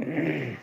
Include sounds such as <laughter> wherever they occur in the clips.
mm <clears throat>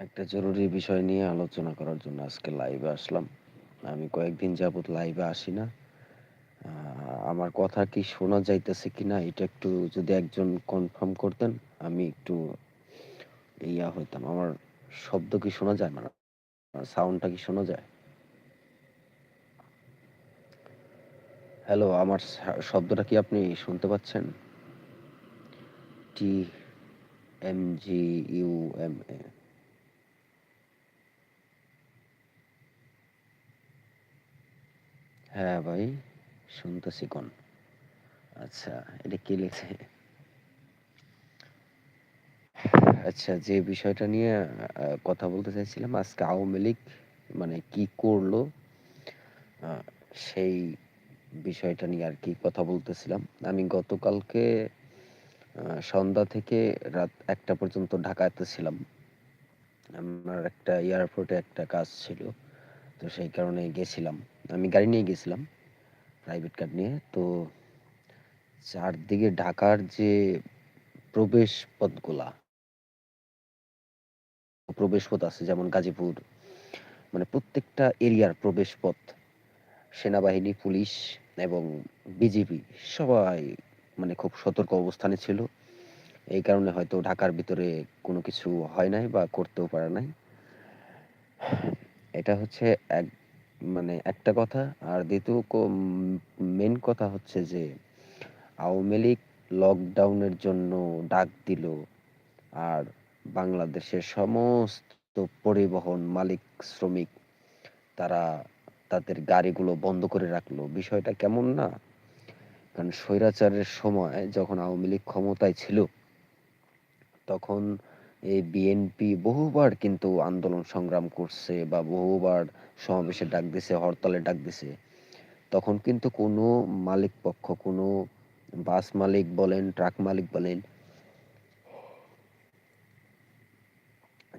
একটা জরুরি বিষয় নিয়ে আলোচনা করার জন্য আজকে লাইভে আসলাম। আমি কয়েকদিন যাবৎ লাইভে আসি না। আমার কথা কি শোনা যাইতেছে কিনা এটা একটু যদি একজন কনফার্ম করতেন, আমি একটু ইয়া হইতাম। আমার শব্দ কি শোনা যায়? মানে সাউন্ডটা কি শোনা যায়? হ্যালো, আমার শব্দটা কি আপনি শুনতে পাচ্ছেন? T M G U M A. হ্যাঁ ভাই, শুনতেছি কোন। আচ্ছা, এটা কে লিখছে? আচ্ছা, যে বিষয়টা নিয়ে কথা বলতে চাইছিলাম আজকে আওয়ামী লীগ মানে কি করল? সেই বিষয়টা নিয়ে আরকি কথা বলতেছিলাম। আমি গতকালকে সন্ধ্যা থেকে রাত একটা পর্যন্ত ঢাকাতে ছিলাম। আমার একটা এয়ারপোর্টে একটা কাজ ছিল। তো সেই কারণে গেছিলাম। আমি গাড়ি নিয়ে গেছিলাম। প্রাইভেট কার নিয়ে। তো চারদিকে ঢাকার যে প্রবেশ পথগুলা প্রবেশ পথ আছে যেমন গাজীপুর মানে প্রত্যেকটা এরিয়ার প্রবেশপথ সেনাবাহিনী, পুলিশ এবং বিজিবি সবাই মানে খুব সতর্ক অবস্থানে ছিল। এই কারণে হয়তো ঢাকার ভিতরে কোনো কিছু হয় নাই বা করতেও পারে নাই। এটা হচ্ছে এক মানে একটা কথা। আর ২য় ক মেইন কথা হচ্ছে যে আওয়ামী লীগ লকডাউনের জন্য ডাক দিল। আর বাংলাদেশের সমস্ত পরিবহন মালিক, শ্রমিক তারা তাদের গাড়িগুলো বন্ধ করে রাখল। বিষয়টা কেমন না? কারণ স্বৈরাচারের সময় যখন আওয়ামী লীগ ক্ষমতায় ছিল তখন এই বিএনপি বহুবার কিন্তু আন্দোলন সংগ্রাম করছে বা বহুবার সমাবেশের ডাক দিছে, হরতালের ডাক দিছে। তখন কিন্তু কোনো মালিক পক্ষ, কোনো বাস মালিক বলেন, ট্রাক মালিক বলেন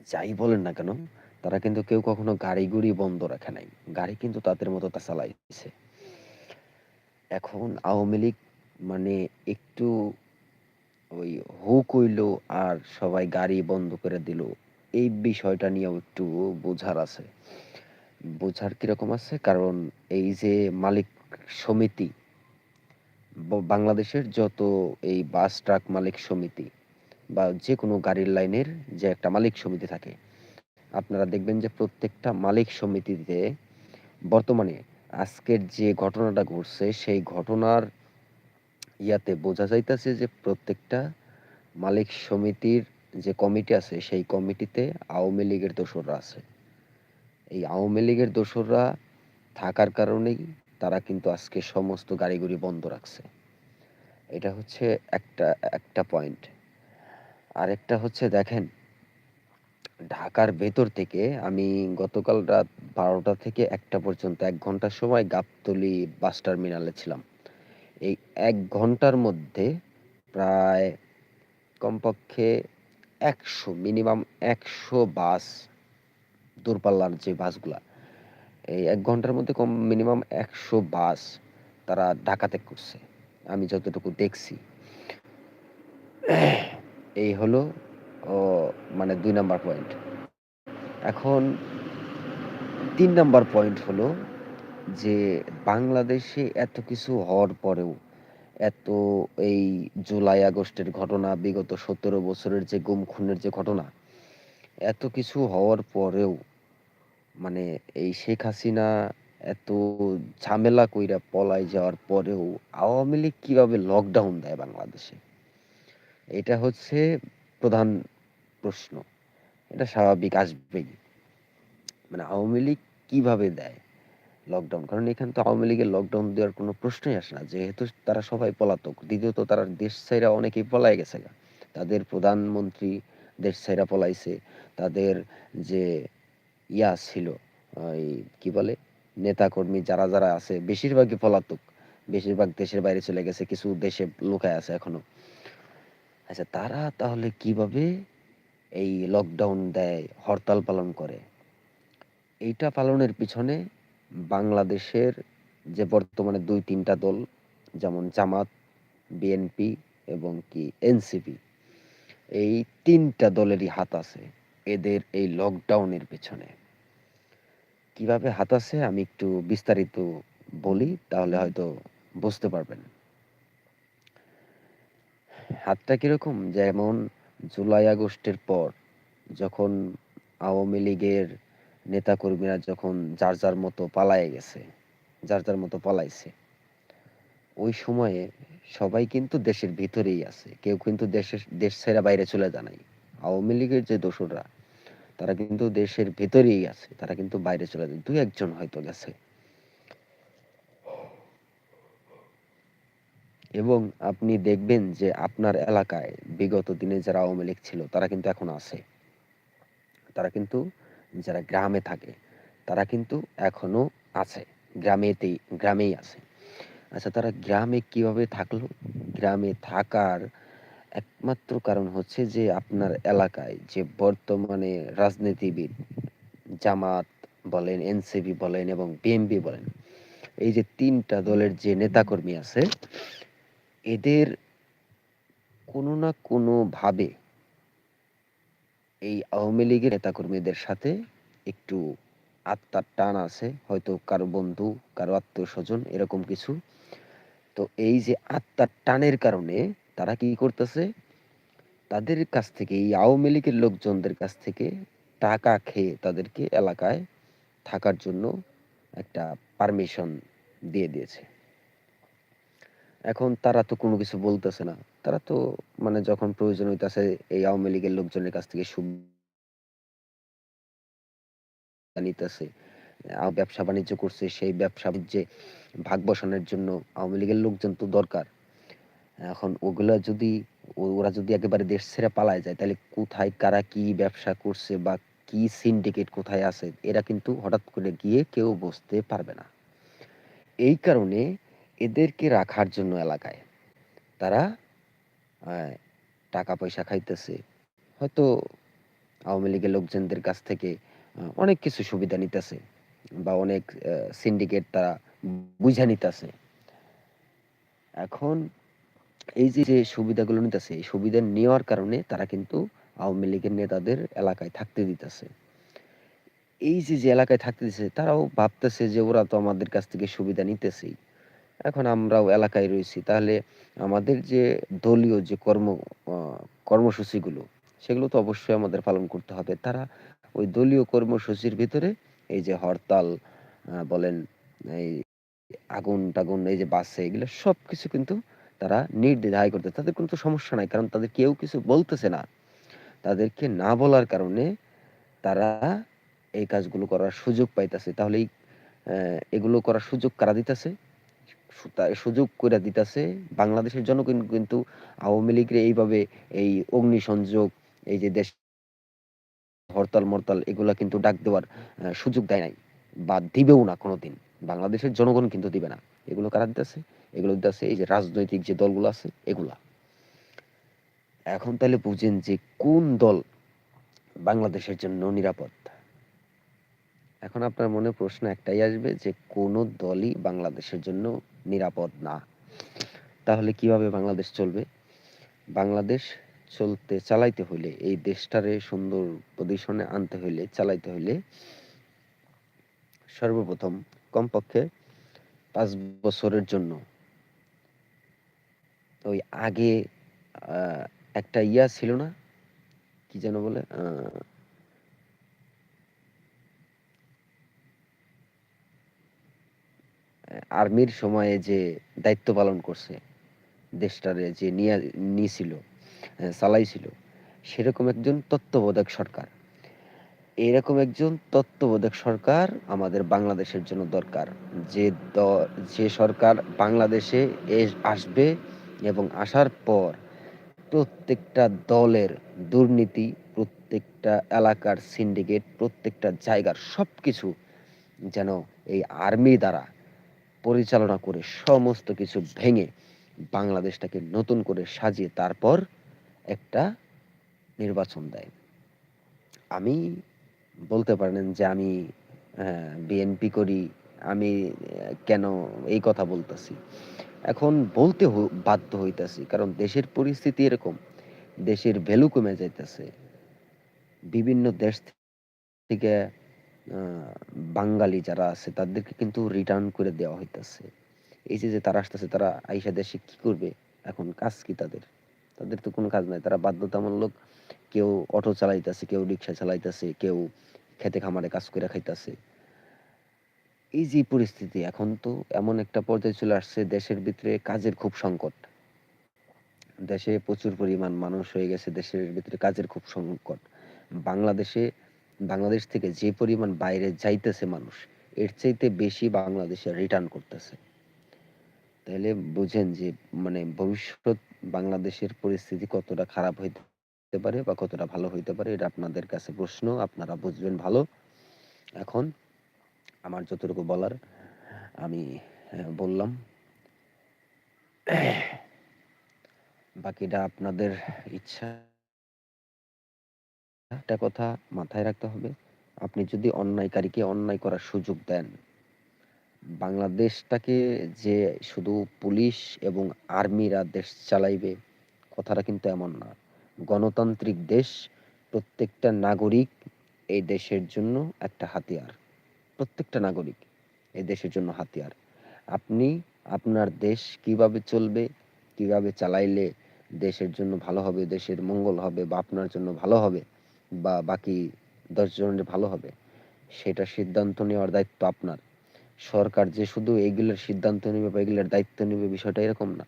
যাই বলেন না কেন, তারা কিন্তু কেউ কখনো গাড়ি-গুড়ি বন্ধ রাখে নাই। গাড়ি কিন্তু তাদের মতো চালাইছে। এখন আওয়ামী লীগ মানে একটু ওই হু হইল আর সবাই গাড়ি বন্ধ করে দিল। এই বিষয়টা নিয়েও একটু বোঝার আছে। বোঝার কীরকম আছে? কারণ এই যে মালিক সমিতি বাংলাদেশের যত এই বাস ট্রাক মালিক সমিতি বা যে কোনো গাড়ির লাইনের যে একটা মালিক সমিতি থাকে, আপনারা দেখবেন যে প্রত্যেকটা মালিক সমিতিতে বর্তমানে আজকের যে ঘটনাটা ঘটছে, সেই ঘটনার ইয়াতে বোঝা যাইতেছে যে প্রত্যেকটা মালিক সমিতির যে কমিটি আছে, সেই কমিটিতে আওয়ামী লীগের দোসররা আছে। এই আওয়ামী লীগের দোসররা থাকার কারণেই তারা কিন্তু আজকে সমস্ত গাড়িগুড়ি বন্ধ রাখছে। এটা হচ্ছে একটা একটা পয়েন্ট আরেকটা হচ্ছে, দেখেন ঢাকার ভেতর থেকে আমি গতকাল রাত বারোটা থেকে একটা পর্যন্ত এক ঘণ্টার সময় গাবতলি বাস টার্মিনালে ছিলাম। এই এক ঘণ্টার মধ্যে প্রায় কমপক্ষে একশো, মিনিমাম একশো বাস দূরপাল্লার যে বাসগুলা, এই এক ঘণ্টার মধ্যে কম, মিনিমাম একশো বাস তারা ঢাকাতে করছে। আমি যতটুকু দেখছি, এই হলো ও মানে দুই নাম্বার পয়েন্ট এখন, তিন নাম্বার পয়েন্ট হলো যে বাংলাদেশে এত কিছু হওয়ার পরেও, এত এই জুলাই আগস্টের ঘটনা, বিগত সতেরো বছরের যে গুম খুনের যে ঘটনা, এত কিছু হওয়ার পরেও মানে এই শেখ হাসিনা এত ঝামেলা কইরা পলাই যাওয়ার পরেও আওয়ামী লীগ কীভাবে লকডাউন দেয় বাংলাদেশে? এটা হচ্ছে প্রধান প্রশ্ন। এটা স্বাভাবিক, আসবেই। মানে আওয়ামী লীগ কীভাবে দেয় লকডাউন কারণ এখানে তো আওয়ামী লীগের লকডাউন দেওয়ার কোনো প্রশ্নই আসে না। যেহেতু তারা সবাই পলাতক, দ্বিতীয়ত তারা দেশ ছাইরা অনেকেই পলাই গেছে তাদের প্রধানমন্ত্রী দেশ ছাইরা পলাইছে। তাদের যে ইয়া ছিল, ওই কি বলে, নেতাকর্মী যারা যারা আছে, বেশিরভাগই পলাতক। বেশিরভাগ দেশের বাইরে চলে গেছে, কিছু দেশে লুকায় আছে এখনও। আচ্ছা তারা তাহলে কীভাবে এই লকডাউন দেয়, হরতাল পালন করে। এইটা পালনের পিছনে বাংলাদেশের যে বর্তমানে দুই তিনটা দল, যেমন জামাত, বিএনপি এবং কি এনসিপি, এই তিনটা দলেরই হাত আছে এদের এই লকডাউনের পেছনে। কীভাবে হাত আছে আমি একটু বিস্তারিত বলি, তাহলে হয়তো বুঝতে পারবেন। হাতটা কীরকম? যেমন জুলাই আগস্টের পর যখন আওয়ামী লীগের নেতাকর্মীরা যখন যার যার মতো পালায়ে গেছে, যার যার মতো পালাইছে, ওই সময়ে সবাই কিন্তু দেশের ভিতরেই আছে। কেউ কিন্তু দেশের, দেশ ছেড়ে বাইরে চলে যায় নাই। আওয়ামী লীগের যে দোসররা, তারা কিন্তু দেশের ভেতরেই আছে, তারা কিন্তু বাইরে চলে যায়। দুই একজন হয়তো গেছে। এবং আপনি দেখবেন যে আপনার এলাকায় বিগত দিনে যারা আওয়ামী লীগ ছিল, তারা কিন্তু এখন আছে। তারা কিন্তু যারা গ্রামে থাকে, তারা কিন্তু এখনও আছে। গ্রামেতেই, গ্রামেই আছে। আচ্ছা তারা গ্রামে কীভাবে থাকল? গ্রামে থাকার একমাত্র কারণ হচ্ছে যে আপনার এলাকায় যে বর্তমানে রাজনীতিবিদ, জামাত বলেন, এনসিপি বলেন এবং বিএমপি বলেন, এই যে তিনটা দলের যে নেতাকর্মী আছে এদের কোনো না কোনো ভাবে এই আওয়ামী লীগের নেতাকর্মীদের সাথে একটু আত্মার টান আছে, হয়তো কারও বন্ধু, কারও আত্মীয় স্বজন এরকম কিছু। তো এই যে আত্মার টানের কারণে তারা কি করতেছে? তাদের কাছ থেকে, এই আওয়ামী লীগের লোকজনদের কাছ থেকে টাকা খেয়ে তাদেরকে এলাকায় থাকার জন্য একটা পারমিশন দিয়ে দিয়েছে। এখন তারা তো কোনো কিছু বলতেছে না। তারা তো মানে যখন প্রয়োজন হইতাছে এই আওয়ামী লীগের লোকজনের কাছ থেকে সুবিধা নিতেছে। ব্যবসা বাণিজ্য করছে, সেই ব্যবসা বাণিজ্যে ভাগ বসানোর জন্য আওয়ামী লীগের লোকজন তো দরকার। এখন ওগুলা যদি ওরা যদি একেবারে দেশ ছেড়ে পালায় যায়, তাহলে কোথায় কারা কি ব্যবসা করছে বা কি সিন্ডিকেট কোথায় আছে, এরা কিন্তু হঠাৎ করে গিয়ে কেউ বুঝতে পারবে না। এই কারণে এদেরকে রাখার জন্য এলাকায় তারা টাকা পয়সা খাইতেছে হয়তো আওয়ামী লীগের লোকজনদের কাছ থেকে অনেক কিছু সুবিধা নিতেছে বা অনেক সিন্ডিকেট তারা বুঝা নিতেছে এখন এই যে, সুবিধাগুলো নিতেছে, এই সুবিধা নেওয়ার কারণে তারা কিন্তু আওয়ামী লীগের নেতাদের এলাকায় থাকতে দিতেছে। এই যে, যে এলাকায় থাকতে দিছে তারাও ভাবতেছে যে ওরা তো আমাদের কাছ থেকে সুবিধা নিতেছেই। এখন আমরাও এলাকায় রয়েছি। তাহলে আমাদের যে দলীয় যে কর্ম কর্মসূচিগুলো, সেগুলো তো অবশ্যই আমাদের পালন করতে হবে। তারা ওই দলীয় কর্মসূচির ভিতরে এই যে হরতাল বলেন, এই আগুন-টাগুন এই যে বাসে, এগুলো সবকিছু কিন্তু তারা নির্দ্বিধায় করতে তাদের কোনো সমস্যা নাই। কারণ তাদের কেউ কিছু বলতেছে না। তাদেরকে না বলার কারণে তারা এই কাজগুলো করার সুযোগ পাইতেছে। তাহলে এগুলো করার সুযোগ কারা দিতেছে? সুযোগ কইরা দিতেছে বাংলাদেশের জনগণ কিন্তু আওয়ামী লীগরে এইভাবে এই অগ্নিসংযোগ, এই যে দেশ হরতাল-মরতাল এগুলা কিন্তু ডাক দেওয়ার সুযোগ দেয় নাই। বা দিবেও না কোনোদিন। বাংলাদেশের জনগণ কিন্তু দিবে না। এগুলো কারা দিতেছে? এগুলো দিতেছে এই যে রাজনৈতিক যে দলগুলো আছে এগুলা। এখন তাহলে বুঝেন যে কোন দল বাংলাদেশের জন্য নিরাপদ? এখন আপনার মনে প্রশ্ন একটাই আসবে যে কোন দলই বাংলাদেশের জন্য নিরাপদ না। তাহলে কীভাবে বাংলাদেশ চলবে? বাংলাদেশ চলতে চালাইতে হইলে এই দেশটারে সুন্দর পজিশনে আনতে হইলে, চালাইতে হইলে সর্বপ্রথম কমপক্ষে পাঁচ বছরের জন্য ওই আগে একটা ইয়া ছিল না? কি যেন বলে? আর্মির সময়ে যে দায়িত্ব পালন করছে, দেশটারে যে নিয়া নিয়েছিল চালাইছিল, সেরকম একজন তত্ত্বাবধায়ক সরকার। এরকম একজন তত্ত্বাবধায়ক সরকার আমাদের বাংলাদেশের জন্য দরকার। যে যে সরকার বাংলাদেশে আসবে এবং আসার পর প্রত্যেকটা দলের দুর্নীতি, প্রত্যেকটা এলাকার সিন্ডিকেট, প্রত্যেকটা জায়গার সবকিছু যেন এই আর্মি দ্বারা পরিচালনা করে সমস্ত কিছু ভেঙে বাংলাদেশটাকে নতুন করে সাজিয়ে তারপর একটা নির্বাচন দেয়। আমি বলতে পারেন যে আমি বিএনপি করি। আমি কেন এই কথা বলতেছি। এখন বলতে বাধ্য হইতাছি। কারণ দেশের পরিস্থিতি এরকম। দেশের ভ্যালু কমে যাইতেছে। বিভিন্ন দেশ থেকে বাঙালি যারা আছে তাদেরকে কিন্তু রিটার্ন করে দেওয়া হইতেছে। এই যে, যে তারা আসতেছে তারা আইসা দেশে কি করবে? এখন কাজ কি তাদের? তাদের তো কোনো কাজ নাই। তারা বাধ্যতামূলক কেউ অটো চালাইতেছে, কেউ রিক্সা চালাইতেছে, কেউ খেতে খামারে কাজ কইরা খাইতেছে। এই যে পরিস্থিতি এখন তো এমন একটা পর্যায়ে চলে আসছে দেশের ভিতরে কাজের খুব সংকট। দেশে প্রচুর পরিমাণ মানুষ হয়ে গেছে। দেশের ভিতরে কাজের খুব সংকট। বাংলাদেশে বাংলাদেশ থেকে যে পরিমাণ বাইরে যাইতেছে মানুষ, এর চাইতে বেশি বাংলাদেশে রিটার্ন করতেছে। তাইলে বুঝেন যে মানে ভবিষ্যৎ বাংলাদেশের পরিস্থিতি কতটা খারাপ হইতে পারে বা কতটা ভালো হইতে পারে এটা আপনাদের কাছে প্রশ্ন। আপনারা বুঝবেন ভালো। এখন আমার যতটুকু বলার আমি বললাম। বাকিটা আপনাদের ইচ্ছা। একটা কথা মাথায় রাখতে হবে। আপনি যদি অন্যায়কারীকে অন্যায় করার সুযোগ দেন, বাংলাদেশটাকে যে শুধু পুলিশ এবং আর্মিরা দেশ চালাইবে, কথাটা কিন্তু এমন না। গণতান্ত্রিক দেশ, প্রত্যেকটা নাগরিক এই দেশের জন্য একটা হাতিয়ার। প্রত্যেকটা নাগরিক এই দেশের জন্য হাতিয়ার। আপনি আপনার দেশ কীভাবে চলবে, কীভাবে চালাইলে দেশের জন্য ভালো হবে, দেশের মঙ্গল হবে বা আপনার জন্য ভালো হবে বা বাকি ১০ জনের ভালো হবে, সেটা সিদ্ধান্ত নেওয়ার দায়িত্ব আপনার। সরকার যে শুধু এগুলোর সিদ্ধান্ত নিবে বা এগুলোর দায়িত্ব নিবে বিষয়টা এরকম না।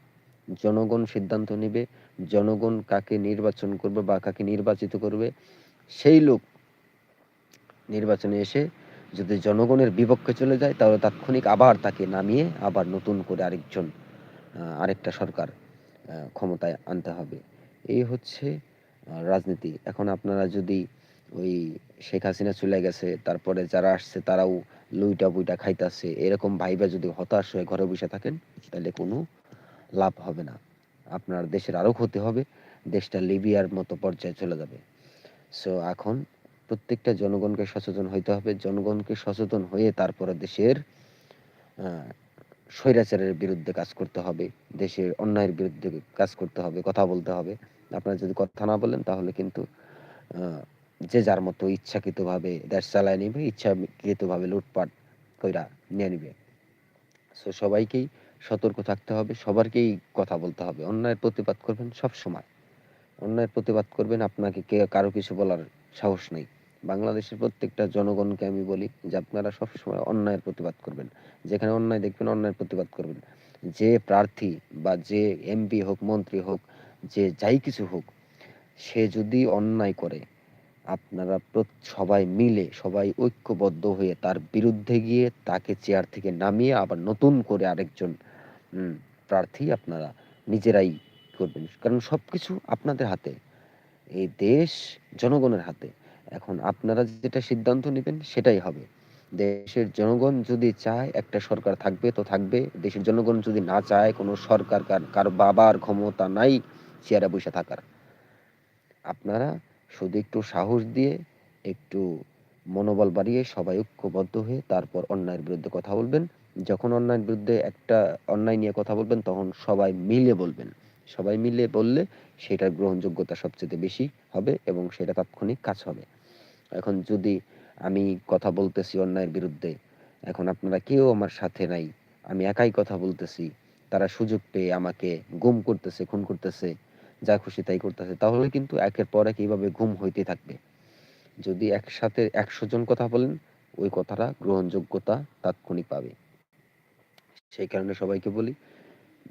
জনগণ সিদ্ধান্ত নিবে, জনগণ কাকে নির্বাচন করবে বা কাকে নির্বাচিত করবে, সেই লোক নির্বাচনে এসে যদি জনগণের বিপক্ষে চলে যায় তাহলে তাৎক্ষণিক আবার তাকে নামিয়ে আবার নতুন করে আরেকজন আরেকটা সরকার ক্ষমতায় আনতে হবে। এই হচ্ছে রাজনীতি। এখন আপনারা যদি ওই শেখ হাসিনা চলে গেছে, তারপরে যারা আসছে তারাও লুইটা-পুইটা খাইতাছে, এরকম ভাইবা যদি হতাশ হয়ে ঘরে বসে থাকেন, তাহলে কোনো লাভ হবে না। আপনার দেশের আরও ক্ষতি হবে। দেশটা লিবিয়ার মতো পর্যায়ে চলে যাবে। সো এখন প্রত্যেকটা জনগণকে সচেতন হইতে হবে। জনগণকে সচেতন হয়ে তারপরে দেশের স্বৈরাচারের বিরুদ্ধে কাজ করতে হবে দেশের অন্যায়ের বিরুদ্ধে কাজ করতে হবে কথা বলতে হবে আপনারা যদি কথা না বলেন, তাহলে কিন্তু যে যার মতো ইচ্ছাকৃতভাবে দেশ চালায় নিবে, ইচ্ছাকৃতভাবে লুটপাট কইরা নিয়ে নিবে। সো সবাইকেই সতর্ক থাকতে হবে, সবারকেই কথা বলতে হবে। অন্যায়ের প্রতিবাদ করবেন সব সময়। অন্যায়ের প্রতিবাদ করবেন, আপনাকে কে, কারও কিছু বলার সাহস নেই। বাংলাদেশের প্রত্যেকটা জনগণকে আমি বলি যে আপনারা সবসময় অন্যায়ের প্রতিবাদ করবেন। যেখানে অন্যায় দেখবেন, অন্যায়ের প্রতিবাদ করবেন। যে প্রার্থী বা যে এমপি হোক, মন্ত্রী হোক যে যাই কিছু হোক, সে যদি অন্যায় করে, আপনারা সবাই মিলে, সবাই ঐক্যবদ্ধ হয়ে তার বিরুদ্ধে গিয়ে তাকে চেয়ার থেকে নামিয়ে আবার নতুন করে আরেকজন প্রার্থী আপনারা নিজেরাই করবেন। কারণ সব কিছু আপনাদের হাতে, এই দেশ জনগণের হাতে। এখন আপনারা যেটা সিদ্ধান্ত নেবেন সেটাই হবে। দেশের জনগণ যদি চায় একটা সরকার থাকবে, তো থাকবে। দেশের জনগণ যদি না চায়, কোনো সরকার কারও বাবার ক্ষমতা নাই চেয়ারে বসে থাকার। আপনারা শুধু একটু সাহস দিয়ে, একটু মনোবল বাড়িয়ে সবাই ঐক্যবদ্ধ হয়ে তারপর অন্যায়ের বিরুদ্ধে কথা বলবেন। যখন অন্যায়ের বিরুদ্ধে একটা অন্যায় নিয়ে কথা বলবেন, তখন সবাই মিলে বলবেন। সবাই মিলে বললে সেটার গ্রহণযোগ্যতা সবচেয়ে বেশি হবে এবং সেটা তাৎক্ষণিক কাজ হবে। এখন যদি আমি কথা বলতেছি অন্যায়ের বিরুদ্ধে, এখন আপনারা কেউ আমার সাথে নাই, আমি একাই কথা বলতেছি, তারা সুযোগ পেয়ে আমাকে গুম করতেছে, খুন করতেছে যা খুশি তাই করতেছে। তাহলে কিন্তু একের পর এক এইভাবে ঘুম হইতে থাকবে। যদি একসাথে একশো জন কথা বলেন, ওই কথাটা গ্রহণযোগ্যতা তাৎক্ষণিক পাবে। সেই কারণে সবাইকে বলি,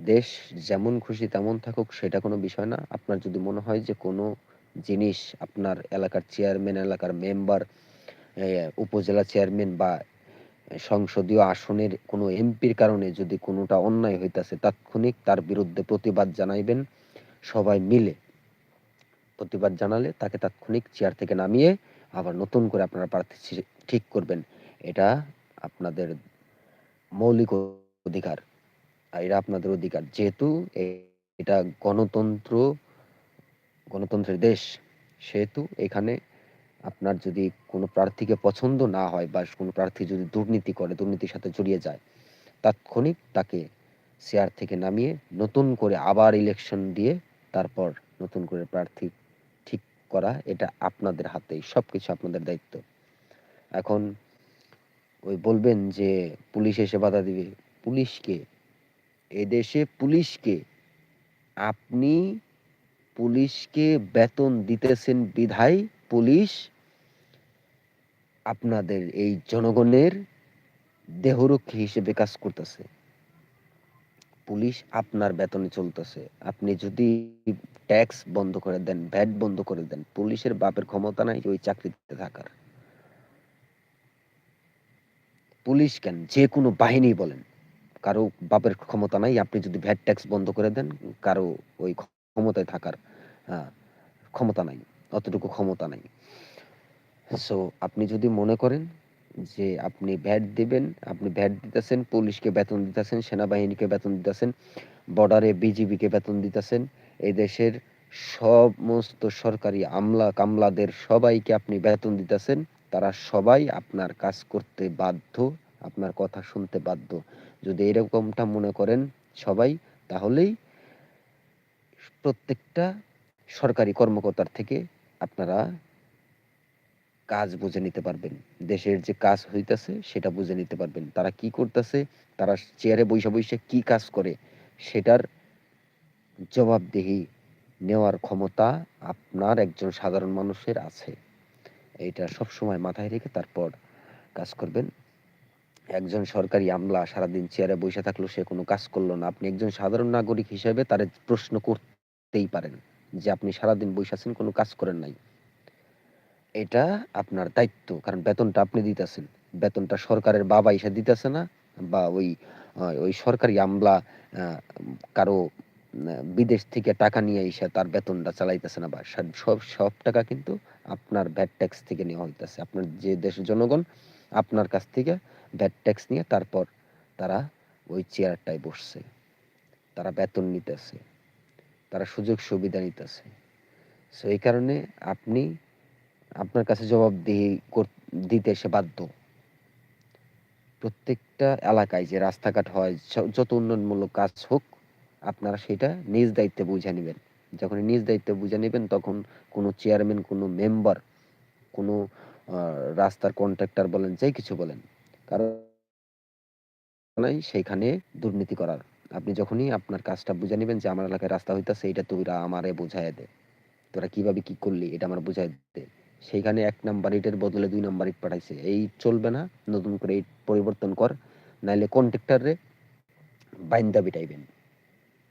দেশ যেমন খুশি তেমন থাকুক, সেটা কোনো বিষয় না। আপনার যদি মনে হয় যে কোনো জিনিস আপনার এলাকার চেয়ারম্যান, এলাকার মেম্বার উপজেলা চেয়ারম্যান বা সংসদীয় আসনের কোনো এমপির কারণে যদি কোনোটা অন্যায় হইতাছে, তাৎক্ষণিক তার বিরুদ্ধে প্রতিবাদ জানাইবেন। সবাই মিলে প্রতিবাদ জানালে তাকে তাৎক্ষণিক চেয়ার থেকে নামিয়ে আবার নতুন করে আপনারা প্রার্থী ঠিক করবেন। এটা আপনাদের মৌলিক অধিকার। আর এটা আপনাদের অধিকার। যেহেতু এটা গণতন্ত্র, গণতন্ত্রের দেশ, সেহেতু এখানে আপনার যদি কোনো প্রার্থীকে পছন্দ না হয় বা কোনো প্রার্থী যদি দুর্নীতি করে, দুর্নীতির সাথে জড়িয়ে যায়, তাৎক্ষণিক তাকে চেয়ার থেকে নামিয়ে নতুন করে আবার ইলেকশন দিয়ে তারপর নতুন করে প্রার্থী ঠিক করা, এটা আপনাদের হাতেই সব কিছু আপনাদের দায়িত্ব। এখন ওই বলবেন যে পুলিশ এসে বাধা দিবে। পুলিশকে, এদেশে পুলিশকে, আপনি পুলিশকে বেতন দিতেছেন বিধায় পুলিশ, আপনাদের এই জনগণের দেহরক্ষী হিসেবে কাজ করতেছে। পুলিশ আপনার বেতনে চলতেছে। আপনি যদি ট্যাক্স বন্ধ করে দেন, ভ্যাট বন্ধ করে দেন, পুলিশের বাপের ক্ষমতা নাই ওই চাকরিতে থাকার। পুলিশ কেন? যে কোনো বাহিনী বলেন। কারও বাপের ক্ষমতা নাই, আপনি যদি ভ্যাট ট্যাক্স বন্ধ করে দেন, কারও ওই ক্ষমতায় থাকার ক্ষমতা নাই, অতটুকু ক্ষমতা নাই। সো আপনি যদি মনে করেন যে আপনি ভ্যাট দিবেন, আপনি ভ্যাট দিতেছেন, পুলিশকে বেতন দিতেছেন, সেনাবাহিনীকে বেতন দিতেছেন বর্ডারে বিজিবিকে বেতন দিতেছেন এই দেশের সমস্ত সরকারি আমলা কামলাদের সবাইকে আপনি বেতন দিতেছেন, তারা সবাই আপনার কাজ করতে বাধ্য, আপনার কথা শুনতে বাধ্য। যদি এরকমটা মনে করেন সবাই, তাহলেই প্রত্যেকটা সরকারি কর্মকর্তার থেকে আপনারা কাজ বুঝে নিতে পারবেন। দেশের যে কাজ হইতেছে, সেটা বুঝে নিতে পারবেন। তারা কি করতেছে, তারা চেয়ারে বৈশা বৈশা কি কাজ করে, সেটার জবাবদিহি নেওয়ার ক্ষমতা আপনার একজন সাধারণ মানুষের আছে। এটা সব সময় মাথায় রেখে তারপর কাজ করবেন। একজন সরকারি আমলা সারাদিন চেয়ারে বসে থাকল, সে কোনো কাজ করল না। আপনি একজন সাধারণ নাগরিক হিসেবে তার প্রশ্ন করতেই পারেন যে, আপনি সারাদিন বসে আছেন, কোনো কাজ করেন নাই। এটা আপনার দায়িত্ব, কারণ বেতনটা আপনি দিতেছেন। বেতনটা সরকারের বাবা এসে দিতেছে না, বা ওই ওই সরকারি আমলা কারও বিদেশ থেকে টাকা নিয়ে এসে তার বেতনটা চালাইতেছে না, বা সব সব টাকা কিন্তু আপনার ভ্যাট ট্যাক্স থেকে নেওয়া হইতেছে। আপনার যে দেশের জনগণ, আপনার কাছ থেকে ভ্যাট ট্যাক্স নিয়ে তারপর তারা ওই চেয়ারটায় বসছে। তারা বেতন নিতেছে, তারা সুযোগ সুবিধা নিতেছে। সো এই কারণে আপনি আপনার কাছে জবাবদিহি দিতে সে বাধ্য। প্রত্যেকটা এলাকায় যে রাস্তাঘাট হয় যত উন্নয়নমূলক কাজ হোক, আপনারা সেটা নিজ দায়িত্বে বুঝে নেবেন। যখন নিজ দায়িত্বে বুঝে নেবেন, তখন কোনো চেয়ারম্যান, কোনো মেম্বার, কোনো রাস্তার কন্ট্রাক্টর বলেন যাই কিছু বলেন কারণ সেইখানে দুর্নীতি করার। আপনি যখনই আপনার কাজটা বুঝে নেবেন যে আমার এলাকায় রাস্তা হইতাছে এটা তোরা আমারে বুঝাই দে। তোরা কীভাবে কি করলি, এটা আমার বুঝাই দে। সেইখানে এক নাম্বার ইটের বদলে দুই নাম্বার ইট পাঠাইছে। এই চলবে না, নতুন করে ইট পরিবর্তন কর, নাইলে কন্ট্রাক্টরে বাইন্দা বিটাইবেন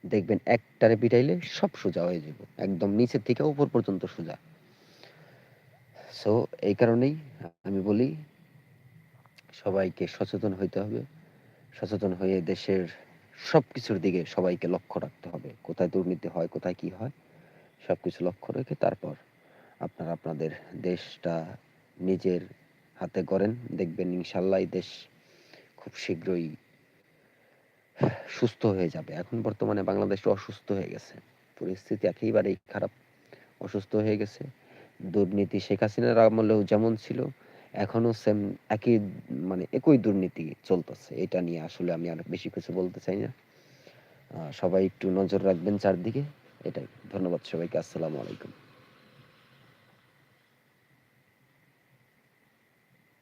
দেখবেন একটারে পিটাইলে সব সোজা হয়ে যাবে একদম নিচের থেকে উপর পর্যন্ত সোজা। সো এই কারণেই আমি বলি, সবাইকে সচেতন হইতে হবে, সচেতন হয়ে দেশের সব কিছুর দিকে সবাইকে লক্ষ্য রাখতে হবে। কোথায় দুর্নীতি হয়, কোথায় কি হয় সব কিছু লক্ষ্য রেখে তারপর আপনারা আপনাদের দেশটা নিজের হাতে করেন। দেখবেন ইনশাল্লাহ দেশ খুব শীঘ্রই সুস্থ হয়ে যাবে। এখন বর্তমানে বাংলাদেশ অসুস্থ হয়ে গেছে। পরিস্থিতি একেবারেই খারাপ, অসুস্থ হয়ে গেছে। দুর্নীতি শেখ হাসিনার আমলেও যেমন ছিল এখনও সেম একই মানে একই দুর্নীতি চলতেছে। এটা নিয়ে আসলে আমি আর বেশি কিছু বলতে চাই না। সবাই একটু নজর রাখবেন চারদিকে। এটাই। ধন্যবাদ সবাইকে। আসসালামু আলাইকুম।